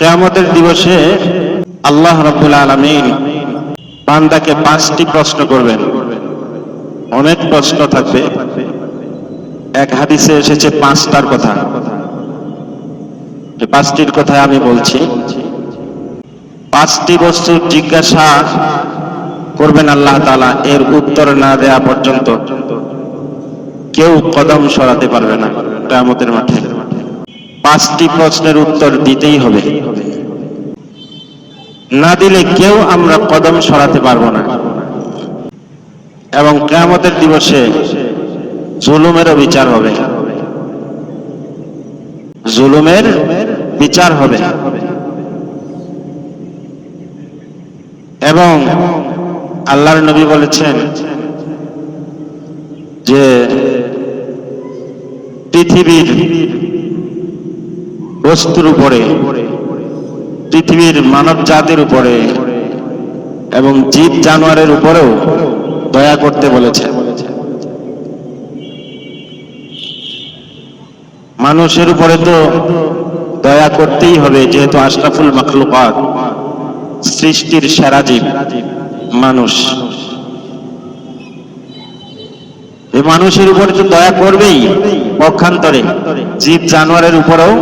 কেয়ামতের দিবসে আল্লাহ রাব্বুল আলামিন বান্দাকে পাঁচটি প্রশ্ন করবেন। অনেক প্রশ্ন থাকবে। এক হাদিসে এসেছে পাঁচটার কথা। পাঁচটির কথা আমি বলছি। পাঁচটি বস্তু জিজ্ঞাসা করবেন আল্লাহ তালা এর উত্তর না দেয়া পর্যন্ত। কেউ কদম সরাতে পারবে না কেয়ামতের মাঠে। পাঁচটি প্রশ্নের উত্তর দিতেই হবে। না দিলে কেউ আমরা কদম সরাতে পারব না। এবং কেয়ামতের দিবসে জুলুমেরও বিচার হবে। জুলুমের বিচার হবে। এবং আল্লাহর নবী বলেছেন যে পৃথিবীর বস্তুর উপরে, পৃথিবীর মানব জাতির উপরে এবং জীব জানোয়ারের উপরেও দয়া করতে বলেছে মানুষের উপরে তো দয়া করতেই হবে, যেহেতু আশরাফুল মখলুকাত সৃষ্টির সেরা জীব, মানুষ। মানুষের উপরে তো দয়া করবেই, পক্ষান্তরে। জীব জানোয়ারের উপরেও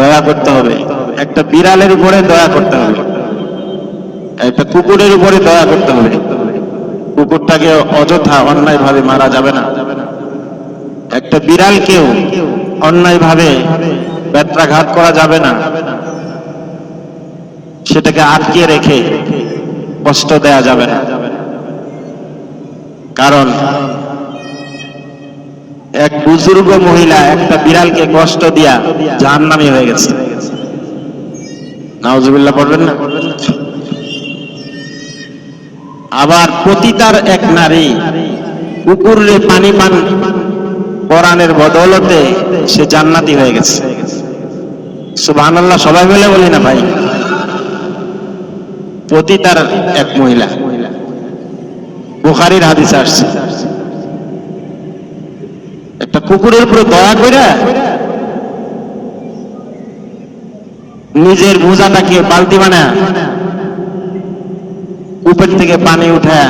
দয়া করতে হবে। একটা বিড়ালের উপরে দয়া করতে হবে। একটা কুকুরের উপরে দয়া করতে হবে। কুকুরটাকে অযথা অন্যায় ভাবে মারা যাবে না। একটা বিড়ালকেও অন্যায় ভাবে ব্যত্রাঘাত করা যাবে না। সেটাকে আটকে রেখে কষ্ট দেয়া যাবে না। কারণ এক বুজুর্গ মহিলা একটা বিড়ালকে কষ্ট দিয়া জাহান্নামী হয়ে গেছে। নাউজুবিল্লাহ পড়বেন না? আবার পতিতার এক নারী কুকুরে পানি পান কোরআনের বদৌলতে সে জান্নাতি হয়ে গেছে। সুবহানাল্লাহ, সবাই মিলে বলি না ভাই? পতিতার এক মহিলা। বুখারীর হাদিস আসছে। একটা কুকুরের উপরে দয়া করে নিজের মোজাটাকে বালতি বানা কূপের থেকে পানি উঠা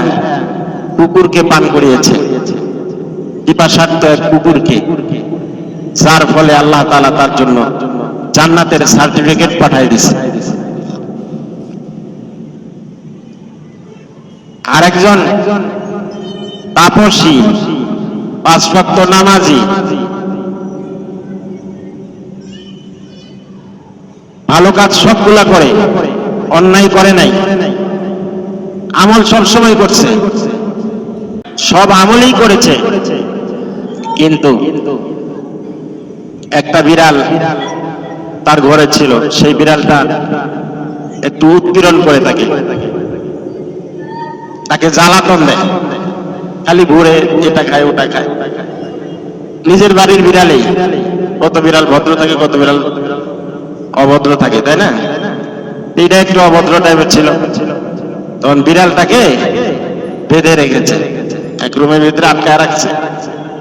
কুকুরকে পান করিয়েছে। পিপাসার্থ এক কুকুরকে, যার ফলে আল্লাহ তাআলা তার জন্য জান্নাতের সার্টিফিকেট পাঠাই দিছে আরেকজন তাপসী পাঁচ ভক্ত নামাজি। ভালো কাজ সবগুলা করে, অন্যায় করে নাই। আমল সব সময় করছে। সব আমলই করেছে। কিন্তু একটা বিড়াল তার ঘরে ছিল, সেই বিড়ালটা একটু উৎপীড়ন করে থাকে। তাকে জ্বালাতন দেয়। খালি ঘুরে এটা খায় ওটা খায়। নিজের বাড়ির বিড়ালেই। কত বিড়াল ভদ্র থাকে, কত বিড়াল অভদ্র থাকে, তাই না? এইটা একটু অভদ্র টাইপের ছিল। তখন বিড়ালটাকে বেঁধে রেখেছে। এক রুমের ভিতরে আটকায় রাখছে।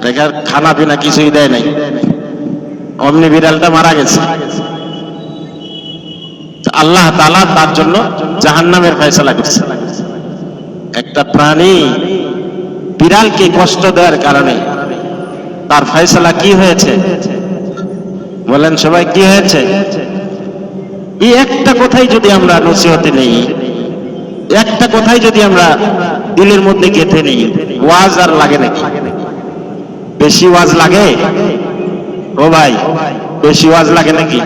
রেখে আর খানা পিনা কিছুই দেয় নাই। অমনি বিড়ালটা মারা গেছে। আল্লাহ তালা তার জন্য জাহান্নামের ফয়সলা করছে। একটা প্রাণী বিড়ালকে কষ্ট দেওয়ার কারণে। তার ফয়সলা কি হয়েছে? বলেন সবাই, কি হয়েছে? এই একটা কথাই যদি আমরা নসিহতে নেই, একটা কথাই যদি আমরা দিলের মধ্যে গেঁথে নেই, ওয়াজ আর লাগে নাকি? বেশি ওয়াজ লাগে? ও ভাই, বেশি ওয়াজ লাগে নাকি?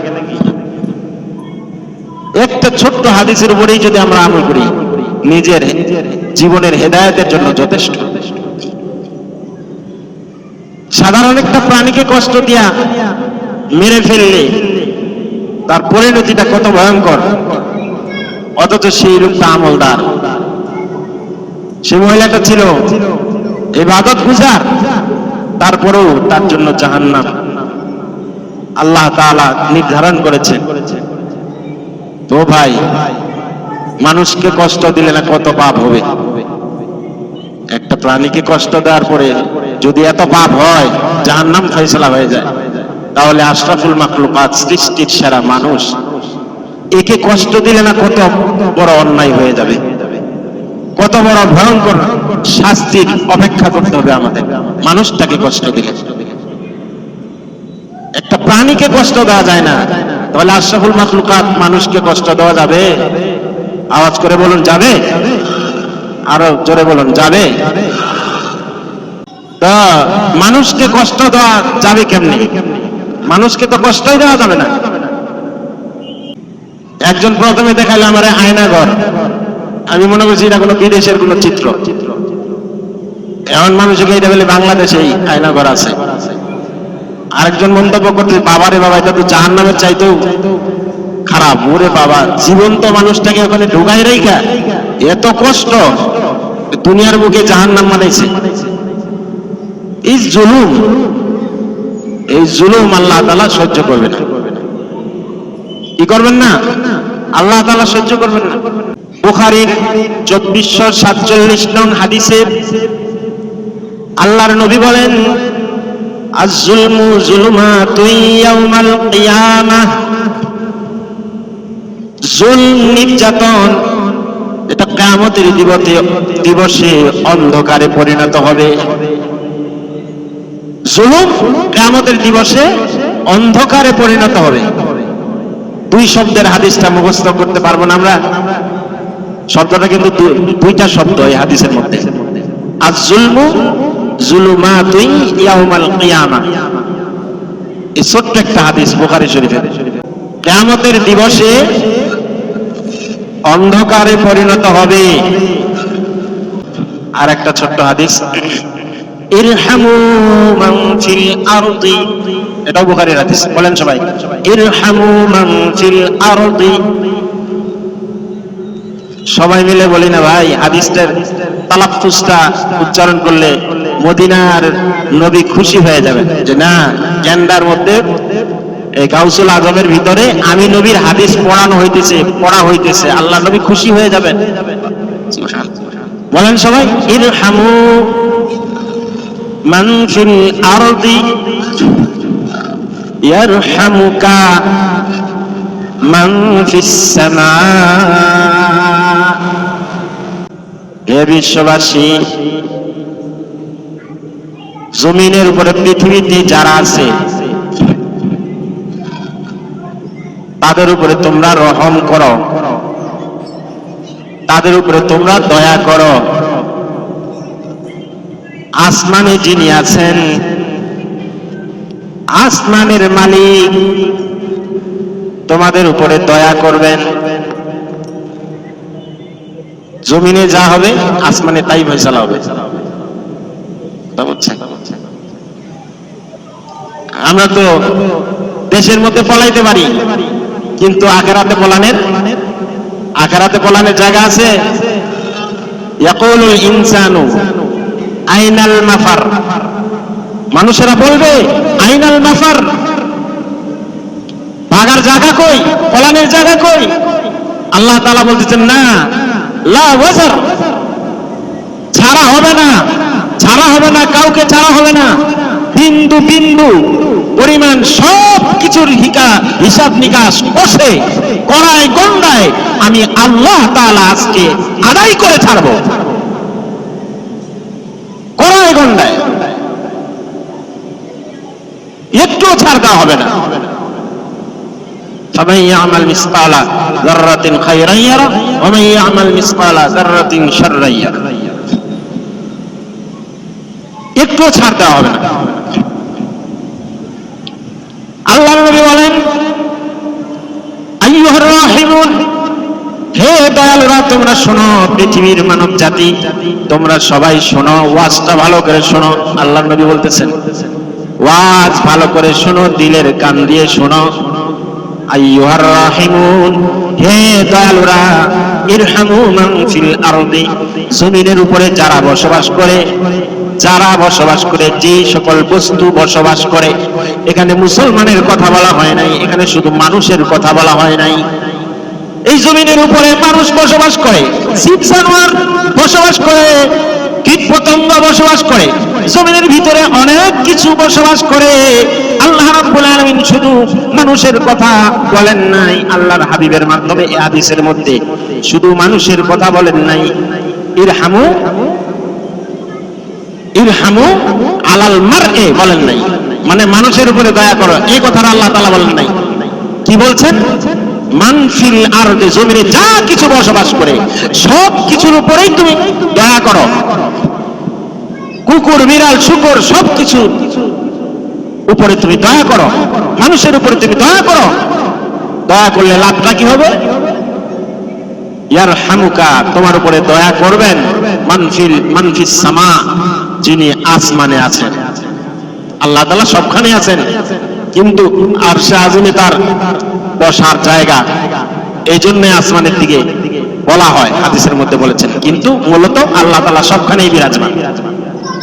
একটা ছোট্ট হাদিসের উপরেই যদি আমরা আমল করি, নিজের জীবনের হেদায়তের জন্য যথেষ্ট। যথেষ্ট সাধারণ একটা প্রাণীকে কষ্ট দিয়া মেরে ফেললে, তার পরিণতিটা কত ভয়ঙ্কর। অথচ সেই লোকটা আমলদার। সে মহিলাটা ছিল এবাদত গুজার, তারপরেও তার জন্য জাহান্নাম। আল্লাহ তাআলা নির্ধারণ করেছেন। তো ভাই, মানুষকে কষ্ট দিলে না কত পাপ হবে? একটা প্রাণীকে কষ্ট দেওয়ার পরে যদি এত পাপ হয়, জাহান্নাম ফয়সলা হয়ে যায়। তাহলে আশরাফুল মাকলুকাত সৃষ্টির সেরা মানুষ। একে কষ্ট দিলে না কত বড় অন্যায় হয়ে যাবে? কত বড় ভয়ঙ্কর শাস্তির অপেক্ষা করতে হবে আমাদের। মানুষটাকে কষ্ট দিলে। একটা প্রাণীকে কষ্ট দেওয়া যায় না। তাহলে আশরাফুল মাখলুকাত মানুষকে কষ্ট দেওয়া যাবে? আওয়াজ করে বলুন, যাবে? আরও জোরে বলুন, যাবে? তা, মানুষকে কষ্ট দেওয়া যাবে কেমনে? মানুষকে তো কষ্টই দেওয়া যাবে না। একজন প্রথমে দেখাইলো আমার আয়নাঘর আমি মনে করছি এটা কোনো বিদেশের কোনো চিত্র। এমন মানুষকে এটা বলে বাংলাদেশে আয়নাঘর আছে। আরেকজন মন্তব্য করতে বাবারে বাবা, এটা তো জাহান নামের চাইতেও খারাপ। ওরে বাবা, জীবন্ত মানুষটাকে ওখানে ঢুকাই রেখা এত কষ্ট। দুনিয়ার বুকে জাহান নাম মানাইছে। জুলুম, এই জুলুম আল্লাহ তালা সহ্য করবে না। কি করবেন না? আল্লাহ তালা সহ্য করবেন না। বুখারির চব্বিশশো সাতচল্লিশ নং আল্লাহর নবী বলেন নির্যাতন এটা কিয়ামতের দিবসে দিবসে অন্ধকারে পরিণত হবে। জুলুম কিয়ামতের দিবসে অন্ধকারে পরিণত হবে। দুই শব্দের হাদিসটা মুখস্থ করতে পারব না আমরা। শব্দটা কিন্তু দুইটা শব্দ এই হাদিসের মধ্যে। আজ জুলমু জুলুমাতুই ইয়াউমাল কিয়ামা। এই ছোট্ট একটা হাদিস বুখারী শরীফের। কিয়ামতের দিবসে অন্ধকারে পরিণত হবে। আর একটা ছোট্ট হাদিস। এটাও বলেন সবাই। সবাই মিলে বলি না ভাই, হাদিসটার তালাফুজটা উচ্চারণ করলে মদিনার নবী খুশি হয়ে যাবেন। যে না গেন্ডার মধ্যে এই কাউসুল আজমের ভিতরে আমি নবীর হাদিস পড়ানো হইতেছে, পড়া হইতেছে, আল্লাহ নবী খুশি হয়ে যাবেন। বলেন সবাই, ইরহামু ফিল আরদি ইয়ারহামুকা মান ফিস সামা। হে বিশ্ববাসী, জমিনের উপরে পৃথিবীতে যারা আছে, তাদের উপরে তোমরা রহম করো। তাদের উপরে তোমরা দয়া করো। আসমানে যিনি আছেন, আসমানের মালিক তোমাদের উপরে দয়া করবেন। জমিনে যা হবে, আসমানে তাই ফয়সালা হবে। আমরা তো দেশের মধ্যে পলাইতে পারি, কিন্তু আখেরাতে পলানের আখেরাতে পলানের জায়গা আছে? ইনসানু। আইনাল মাফার। মানুষেরা বলবে, আইনাল মাফার। ভাগার জায়গা কই? পলানের জায়গা কই? আল্লাহ তালা বলতেছেন, না, লা ছাড়া হবে না, ছাড়া হবে না, কাউকে ছাড়া হবে না। বিন্দু বিন্দু পরিমাণ সব কিছুর হিকা, হিসাব নিকাশ বসে কড়ায়, গন্ডায় আমি আল্লাহ তালা আজকে আদায় করে ছাড়বো। কড়ায় গন্ডায় একটু ছাড় দেওয়া হবে না فمن يعمل مثقال ذرة خيرا يره ومن يعمل مثقال ذرة شرا يره একটু ছাড় দেওয়া হবে না দয়ালুরা, তোমরা শোনো, পৃথিবীর মানব জাতি। তোমরা সবাই শোনো, ওয়াজটা ভালো করে শোনো, আল্লাহ নবী বলতেছেন। ওয়াজ ভালো করে শোনো, দিলের কান দিয়ে শোনো। মান জমিনের উপরে যারা বসবাস করে, যারা বসবাস করে, যে সকল বস্তু বসবাস করে, এখানে মুসলমানের কথা বলা হয় নাই, এখানে শুধু মানুষের কথা বলা হয় নাই। এই জমিনের উপরে মানুষ বসবাস করে। জীব জানোয়ার বসবাস করে, কীট পতঙ্গ বসবাস করে। জমিনের ভিতরে অনেক কিছু বসবাস করে। আল্লাহ শুধু মানুষের কথা বলেন নাই, আল্লাহর হাবিবের মাধ্যমে এই হাদিসের মধ্যে। শুধু মানুষের কথা বলেন নাই। ইরহামু ইরহামু আলাল মারএ বলেন নাই। মানে মানুষের উপরে দয়া করো, এই কথাটা আল্লাহ তাআলা বলেন নাই। কি বলছেন? মানফিল আরদে, জমিনে যা কিছু বসবাস করে, সব কিছুর উপরেই তুমি দয়া করো। কুকুর, বিড়াল, শুকর, সব কিছু উপরে তুমি দয়া করো। মানুষের উপরে তুমি দয়া করো। দয়া করলে লাভটা কি হবে? ইয়ার হামুকা তোমার উপরে দয়া করবেন। মানফিল মানফিস সামা, যিনি আসমানে আছেন। আল্লাহ তাআলা সবখানে আছেন। কিন্তু আর সে আজমে তার বসার জায়গা। এই জন্য আসমানের দিকে বলা হয়, হাদিসের মধ্যে বলেছেন। কিন্তু মূলত আল্লাহ তাআলা সবখানেই বিরাজমান।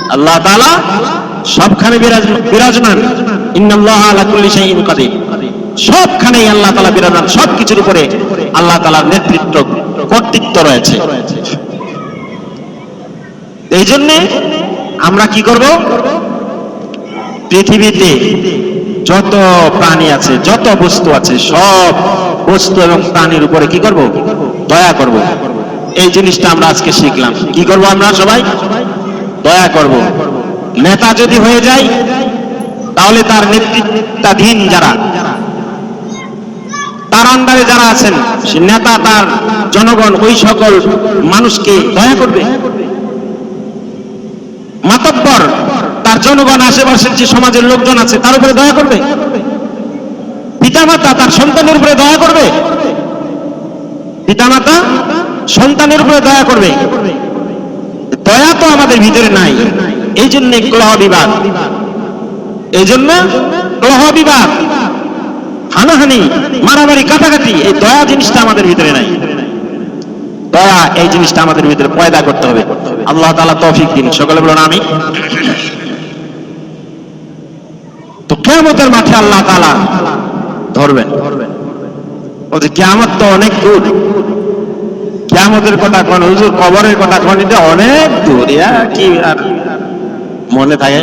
আল্লাহ তালা সবখানে বিরাজ- বিরাজমান। ইন্নাল্লাহ সবখানেই আল্লাহ তাআলা বিরাজমান। সব কিছুর উপরে আল্লাহ তাআলার নেতৃত্ব, কর্তৃত্ব রয়েছে। এই জন্য আমরা কি করব? পৃথিবীতে যত প্রাণী আছে, যত বস্তু আছে, সব বস্তু এবং প্রাণীর উপরে কি করব? দয়া করব। এই জিনিসটা আমরা আজকে শিখলাম। কি করব আমরা সবাই? দয়া করব। নেতা যদি হয়ে যায়, তাহলে তার নেতৃত্বাধীন যারা, তার আন্ডারে যারা আছেন নেতা, তার জনগণ, ওই সকল মানুষকে দয়া করবে মাতব্বর তার জনগণ, আশেপাশের যে সমাজের লোকজন আছে, তার উপরে দয়া করবে? পিতামাতা তার সন্তানের উপরে দয়া করবে? পিতামাতা সন্তানের উপরে দয়া করবে? দয়া তো আমাদের ভিতরে নাই। এই জন্য গ্রহ বিবাদ। এই জন্য গ্রহ বিবাদ। হানাহানি, মারামারি, কাটাকাটি, এই দয়া জিনিসটা আমাদের ভিতরে নাই। দয়া এই জিনিসটা আমাদের ভিতরে পয়দা করতে হবে। আল্লাহ তাআলা তৌফিক দিন। সকলে বলুন আমি তো কিয়ামতের মাঠে আল্লাহ তালা ধরবেন। কিয়ামত তো অনেক দূর। কিয়ামতের কথা কোন হুজুর কবরের কথা কোন এটা অনেক দূর। কি আর মনে থাকে?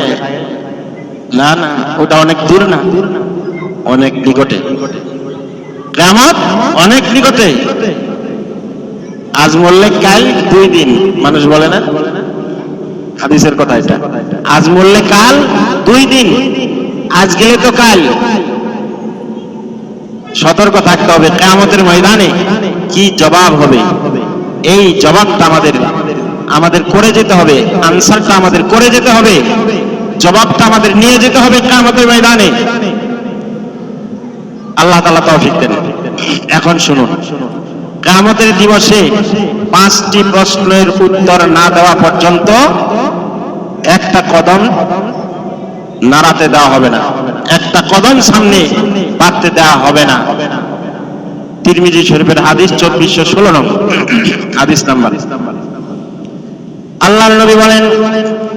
না না, ওটা অনেক দূর না। অনেক নিকটে। কিয়ামত অনেক নিকটে। আজ মরলে কাল দুই দিন, মানুষ বলে না? হাদিসের কথা এটা। আজ মরলে কাল দুই দিন। আজ তো কাল। সতর্ক থাকতে হবে। কেয়ামতের ময়দানে কি জবাব হবে? এই জবাবটা আমাদের আমাদের করে যেতে হবে। আনসারটা আমাদের করে যেতে হবে। জবাবটা আমাদের নিয়ে যেতে হবে ময়দানে। আল্লাহ দেন। এখন শুনুন। দিবসে পাঁচটি প্রশ্নের উত্তর না দেওয়া পর্যন্ত একটা কদম নাড়াতে দেওয়া হবে না। একটা কদম সামনে বাড়তে দেওয়া হবে না তিরমিজি শরীফের হাদিস চব্বিশশো ষোলো নম্বর হাদিস নাম্বার আল্লাহর নবী বলেন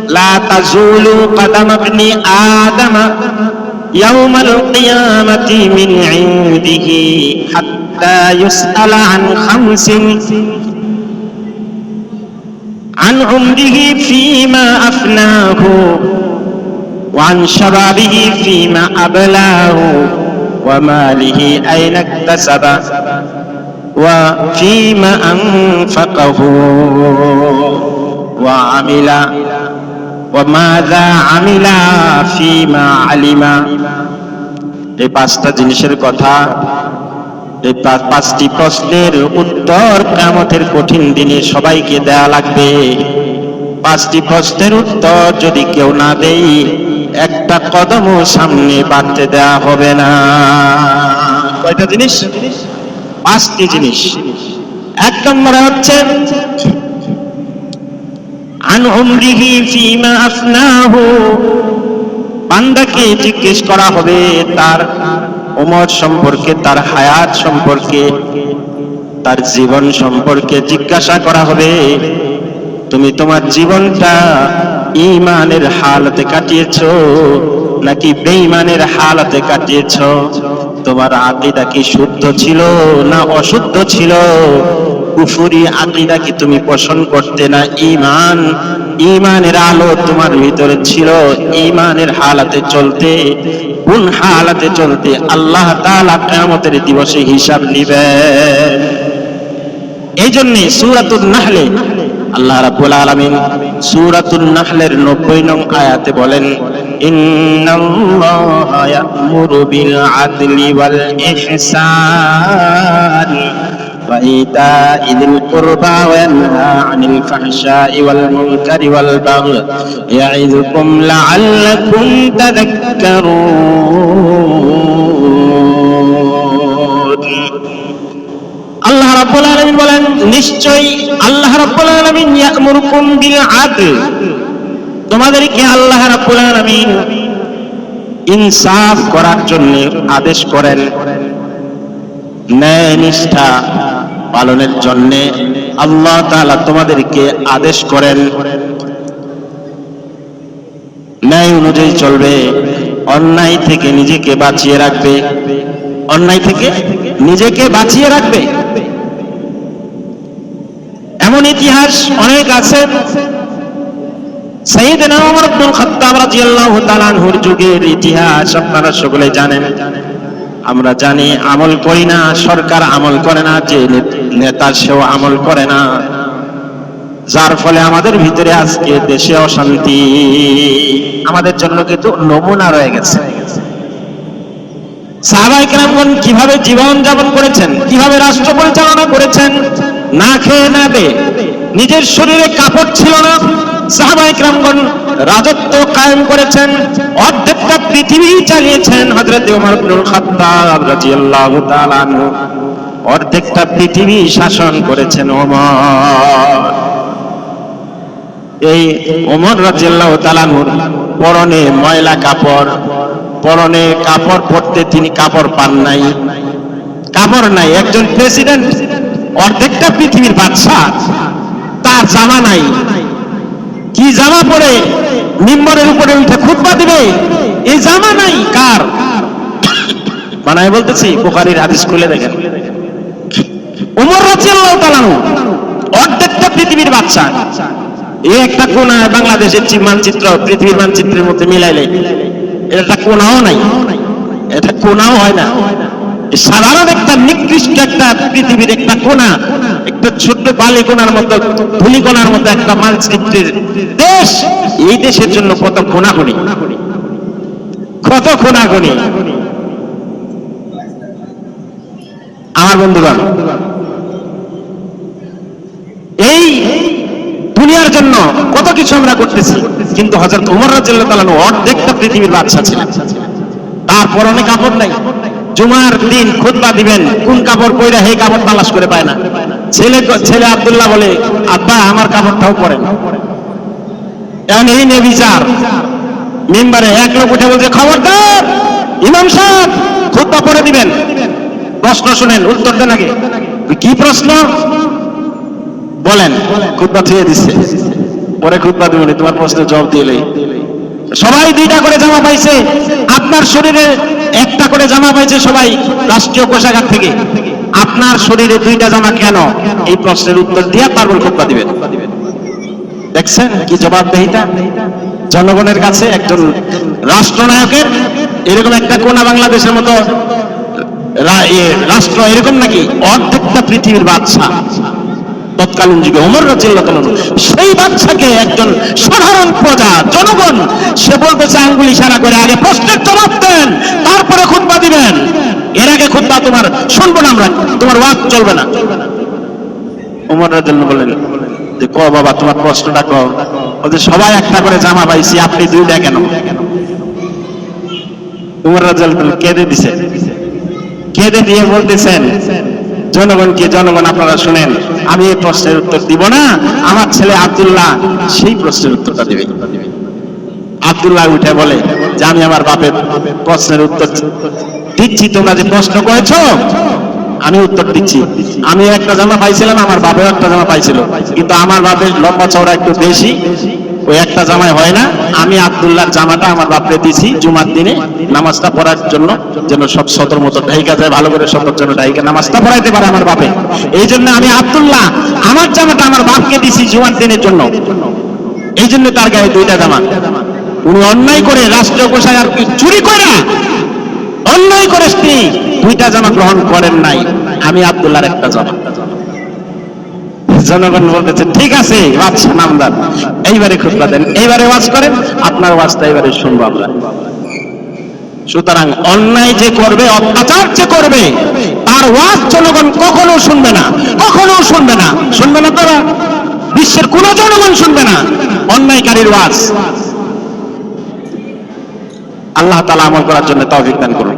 লা তাজুলু কদম ইবনি আদম يوم القيامة من عنده حتى يسأل عن خمس عن عمره فيما أفناه وعن شبابه فيما أبلاه وماله أين اكتسب وفيما أنفقه وعمل وماذا عمل فيما علم এই পাঁচটা জিনিসের কথা এই পা- পাঁচটি প্রশ্নের উত্তর কামতের কঠিন দিনে সবাইকে দেয়া লাগবে পাঁচটি প্রশ্নের উত্তর যদি কেউ না দেই একটা কদমও সামনে বাড়তে দেয়া হবে না। কয়টা জিনিস? পাঁচটি জিনিস। এক নম্বরে হচ্ছে, আন উমরিহি ফিমা বান্দাকে জিজ্ঞেস করা হবে তার উমর সম্পর্কে, তার হায়াত সম্পর্কে, তার জীবন সম্পর্কে জিজ্ঞাসা করা হবে। তুমি তোমার জীবনটা ইমানের হালতে কাটিয়েছো? নাকি বেঈমানের হালতে কাটিয়েছো? তোমার আকিদা কি শুদ্ধ ছিল না অশুদ্ধ ছিল? কুফুরি আকিদা কি তুমি পোষণ করতে না ইমান ইমানের আলো তোমার ভিতরে ছিল। ইমানের হালাতে চলতে, কোন হালাতে চলতে আল্লাহ তাআলা কিয়ামতের দিবসে হিসাব নিবেন এই জন্য সুরাতুল নাহলে আল্লাহ রাব্বুল আলামিন সূরাতুন নাহলের 90 নং আয়াতে বলেন ইন্নাল্লাহা ইয়া'মুরু বিল আদলি ওয়াল ইহসান وإيتاء ذي القربى وينهى عن الفحشاء والمنكر والبغي يعظكم لعلكم تذكرون আল্লাহ রাব্বুল আলামিন বলেন, নিশ্চয়ই আল্লাহ রাব্বুল আলামিন ইয়ামুরুকুম বিল আদল তোমাদেরকে আল্লাহ রাব্বুল আলামিন ইনসাফ করার জন্য আদেশ করেন। ন্যায় নিষ্ঠা পালনের জন্য আল্লাহ তাআলা তোমাদেরকে আদেশ করেন। ন্যায় অনুযায়ী চলবে, অন্যায় থেকে নিজেকে বাঁচিয়ে রাখবে। অন্যায় থেকে নিজেকে বাঁচিয়ে রাখবে। এমন ইতিহাস অনেক আছে। সাইয়েদনা ওমর ইবনুল খাত্তাব রাদিয়াল্লাহু তাআলা আনহুর যুগের ইতিহাস আপনারা সকলে জানেন। আমরা জানি আমল করি না, সরকার আমল করে না, যে নেতা সেও আমল করে না। যার ফলে আমাদের ভিতরে আজকে দেশে অশান্তি। আমাদের জন্য কিন্তু নমুনা রয়ে গেছে। সাহাবাই কেরামগণ কীভাবে জীবন যাপন করেছেন, কীভাবে রাষ্ট্র পরিচালনা করেছেন, না খেয়ে না দে, নিজের শরীরে কাপড় ছিল না সাহাবাই কেরামগণ রাজত্ব কায়েম করেছেন, অর্ধেকটা পৃথিবী চালিয়েছেন হযরত ওমর ইবনুল খাত্তাব রাদিয়াল্লাহু তাআলা আনহু। অর্ধেকটা পৃথিবী শাসন করেছেন ওমর এই ওমর রাজিয়াল্লাহু তাআলার পরনে ময়লা কাপড় পরনে কাপড় পরতে তিনি কাপড় পান নাই। কাপড় নাই, একজন প্রেসিডেন্ট অর্ধেকটা পৃথিবীর বাদশাহ, তার জামা নাই। কি জামা পরে নিম্বরের উপরে উঠে খুতবা দিবে? এই জামা নাই, কার? বানায় বলতেছি, বুখারীর হাদিস খুলে দেখেন। উমর রাদিয়াল্লাহু তাআলা অর্ধেকটা পৃথিবীর বাদশা এই একটা কোনা বাংলাদেশের মানচিত্র, পৃথিবীর মানচিত্রের মধ্যে মিলাইলে এটা কোনাও নাই। এটা কোনাও হয় না। সাধারণ একটা নিকৃষ্ট একটা পৃথিবীর একটা কোনা, একটা ছোট্ট বালি কোনার মতো ধুলি কোনার মতো একটা মানচিত্রের দেশ। এই দেশের জন্য কত কোনাকুনি কত কোনাকুনি আমার বন্ধুগণ এই দুনিয়ার জন্য কত কিছু আমরা করতেছি। কিন্তু হযরত ওমর রাদিয়াল্লাহু তাআলা অর্ধেকটা পৃথিবীর বাদশা ছিলেন। তার পরনে কাপড় নাই। জুমার দিন খুতবা দিবেন, কোন কাপড় পরে সেই কাপড় তালাশ করে পায় না। ছেলে ছেলে আব্দুল্লাহ বলে, আব্বা, আমার কাপড়টাও এই নে কি প্রশ্ন? বলেন, খুতবা থুয়ে দিচ্ছে পরে খুতবা দিবনি তোমার প্রশ্নের জবাব দিলেই সবাই দুইটা করে জামা পাইছে, আপনার শরীরে একটা করে জামা পাইছে সবাই রাষ্ট্রীয় কোষাগার থেকে। আপনার শরীরে দুইটা জামা কেন? এই প্রশ্নের উত্তর দিয়ে তারপর খুতবা দিবেন। দেখছেন কি জবাবদেহিতা? জনগণের কাছে একজন রাষ্ট্রনায়কের এরকম একটা কোনা বাংলাদেশের মতো রাষ্ট্র এরকম নাকি? অর্ধেকটা পৃথিবীর বাদশা তৎকালীন যুগে অমর রাজিল্লাহ সেই বাচ্চাকে একজন সাধারণ প্রজা, জনগণ, সে বলতেছে আঙ্গুল ইশারা করে আগে প্রশ্নের জবাব দেন, তারপরে খুতবা দিবেন। এর আগে খুতবা তোমার শুনব না আমরা তোমার ওয়াক চলবে না। ওমর রাজিল্লাহ বলেন যে ক বাবা, তোমার প্রশ্নটা ক ওদের সবাই একটা করে জামা পাইছি, আপনি দুইটা কেন? উমর রাজিয়াল্লাহু কেঁদে দিছে। কেঁদে দিয়ে বলতেছেন জনগণকে জনগণ আপনারা শুনেন, আমি এই প্রশ্নের উত্তর দিব না, আমার ছেলে আব্দুল্লাহ সেই প্রশ্নের উত্তরটা দেবে। আব্দুল্লাহ উঠে বলে যে, আমি আমার বাপের প্রশ্নের উত্তর দিচ্ছি, তোমরা যে প্রশ্ন করেছ, আমি উত্তর দিচ্ছি। আমি একটা জামা পাইছিলাম, আমার বাপেও একটা জামা পাইছিল। কিন্তু আমার বাপের লম্বা চওড়া একটু বেশি ওই একটা জামাই হয় না। আমি আব্দুল্লাহর জামাটা আমার বাপরে দিছি জুমার দিনে। নামাজটা পড়ার জন্য যেন সব সতর মতো ঢাইকা যায়, ভালো করে সতর জন্য ঢাইকা নামাজটা পড়াইতে পারে আমার বাপে। এই জন্য আমি আব্দুল্লাহ আমার জামাটা আমার বাপকে দিছি জুমার দিনের জন্য। এই জন্য তার গায়ে দুইটা জামা। উনি অন্যায় করে রাষ্ট্রীয় পোশাক আর চুরি করে? অন্যায় করে তিনি দুইটা জামা গ্রহণ করেন নাই। আমি আব্দুল্লাহর একটা জামা। জনগণ বলতেছে, ঠিক আছে বাদশাহ নামদার এইবারে খুতবা দেন, এইবারে ওয়াজ করেন, আপনার ওয়াজটা এবারে শুনব আমরা। সুতরাং অন্যায় যে করবে, অত্যাচার যে করবে, তার ওয়াজ জনগণ কখনো শুনবে না, কখনো শুনবে না। শুনবে না তারা, বিশ্বের কোন জনগণ শুনবে না। অন্যায়কারীর ওয়াজ। আল্লাহ তালা আমল করার জন্য তৌফিক দান করুন।